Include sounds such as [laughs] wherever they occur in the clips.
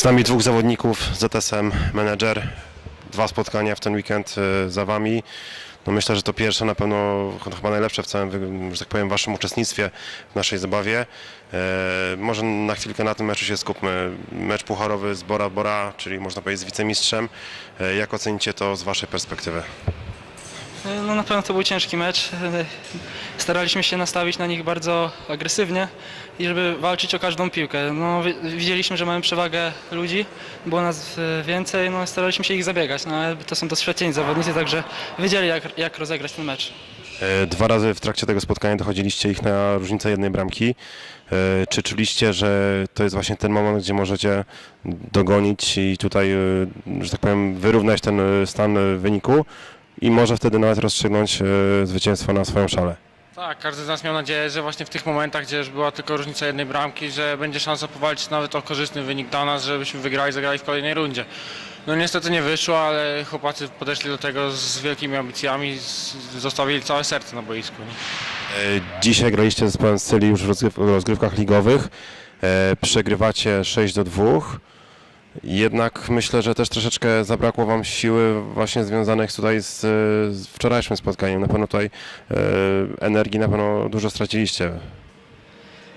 Z nami dwóch zawodników, ZSM, menedżer. Dwa spotkania w ten weekend e, za Wami. No myślę, że to pierwsze na pewno ch- chyba najlepsze w całym, że tak powiem, Waszym uczestnictwie w naszej zabawie. E, może na chwilkę na tym meczu się skupmy. Mecz pucharowy z Bora Bora, czyli można powiedzieć z wicemistrzem. E, jak ocenicie to z Waszej perspektywy? No na pewno to był ciężki mecz. Staraliśmy się nastawić na nich bardzo agresywnie i żeby walczyć o każdą piłkę. No, wi- widzieliśmy, że mamy przewagę ludzi, było nas więcej, no staraliśmy się ich zabiegać, no, to są doświadczeni zawodnicy, także wiedzieli jak, jak rozegrać ten mecz. E, Dwa razy w trakcie tego spotkania dochodziliście ich na różnicę jednej bramki. E, Czy czuliście, że to jest właśnie ten moment, gdzie możecie dogonić i tutaj, e, że tak powiem, wyrównać ten stan wyniku i może wtedy nawet rozstrzygnąć e, zwycięstwo na swoją szalę? Tak, każdy z nas miał nadzieję, że właśnie w tych momentach, gdzie już była tylko różnica jednej bramki, że będzie szansa powalczyć nawet o korzystny wynik dla nas, żebyśmy wygrali, zagrali w kolejnej rundzie. No niestety nie wyszło, ale chłopacy podeszli do tego z wielkimi ambicjami, zostawili całe serce na boisku. Nie? E, Dzisiaj graliście z zespołem Scylii już w rozgrywkach ligowych. E, Przegrywacie 6 do 2. Jednak myślę, że też troszeczkę zabrakło Wam siły właśnie związanych tutaj z, z wczorajszym spotkaniem. Na pewno tutaj e, energii na pewno dużo straciliście.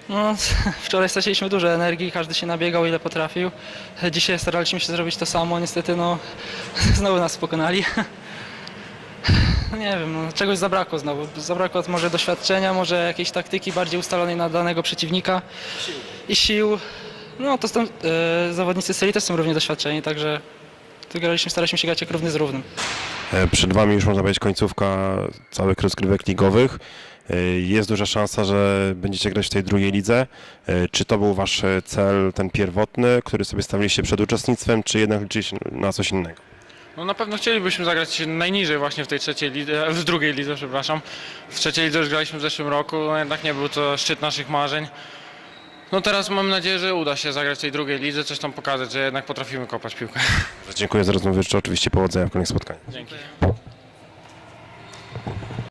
No, [laughs] wczoraj straciliśmy dużo energii, każdy się nabiegał ile potrafił. Dzisiaj staraliśmy się zrobić to samo, niestety no, [laughs] znowu nas pokonali. [laughs] No Nie wiem, no, czegoś zabrakło znowu. Zabrakło może doświadczenia, może jakiejś taktyki bardziej ustalonej na danego przeciwnika i sił. No to są, e, zawodnicy serii też są równie doświadczeni, także tu graliśmy, staraliśmy się grać jak równy z równym. E, Przed Wami już można powiedzieć końcówka całych rozgrywek ligowych. E, Jest duża szansa, że będziecie grać w tej drugiej lidze. E, Czy to był Wasz e, cel, ten pierwotny, który sobie stawiliście przed uczestnictwem, czy jednak liczyliście na coś innego? No na pewno chcielibyśmy zagrać najniżej właśnie w tej trzeciej lidze, w drugiej lidze, przepraszam. W trzeciej lidze już graliśmy w zeszłym roku, no jednak nie był to szczyt naszych marzeń. No teraz mam nadzieję, że uda się zagrać w tej drugiej lidze, coś tam pokazać, że jednak potrafimy kopać piłkę. Dziękuję za rozmowę. Życzę oczywiście powodzenia w kolejnych spotkaniach. Dzięki.